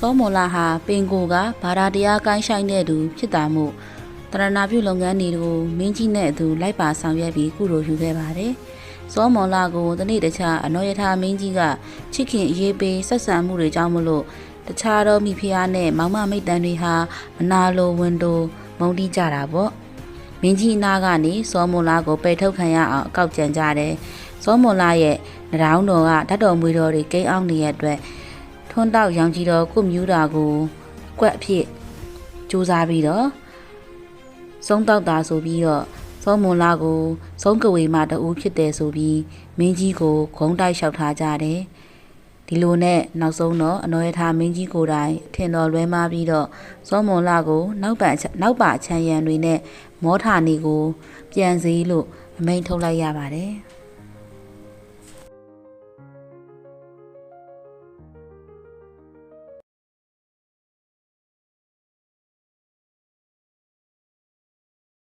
စောမောလာဟာပင်ကိုကဘာသာတရားကိုင်းဆိုင်တဲ့သူဖြစ်တာမို့တရဏပြုလုပ်ငန်းတွေကိုမင်းကြီးနဲ့အတူလိုက်ပါဆောင်ရွက်ပြီးကုလိုယူခဲ့ပါတယ်။စောမောလာကိုတနေ့တခြားအနော်ယထာမင်းကြီးကချစ်ခင်အရေးပေးဆက်ဆံမှုတွေကြောင့်မလို့တခြားသောမိဖုရားနဲ့မောင်မမိတ်တန်တွေဟာမနာလိုဝန်တိုမုန်းတီးကြတာပေါ့။မင်းကြီးအနာကနေစောမောလာကိုပယ်ထုတ်ခံရအောင်အကောက်ကြံကြတယ်။စောမောလာရဲ့နရောင်းတော်ကဓာတ်တော်မွေတော်တွေကိန်းအောင်နေတဲ့အတွက် ထွန်းတောက်ရောင်ကြီးတော်ကုမြူးတာကိုကွက်အဖြစ်စူးစားပြီးတော့ဆုံးတောက်တာဆိုပြီးတော့စောမွန်လာကိုဆုံးကဝေမတူဖြစ်တယ်ဆိုပြီးမင်းကြီးကိုဂုံးတိုက်လျှောက်ထားကြတယ်ဒီလိုနဲ့နောက်ဆုံးတော့အနော်ရထားမင်းကြီးကိုယ်တိုင်ထင်တော်လွဲမားပြီးတော့စောမွန်လာကိုနောက်ပါနောက်ပါချမ်းရံတွေနဲ့မောထာနေကို ပြန်စီလို့အမိန်ထုတ်လိုက်ရပါတယ်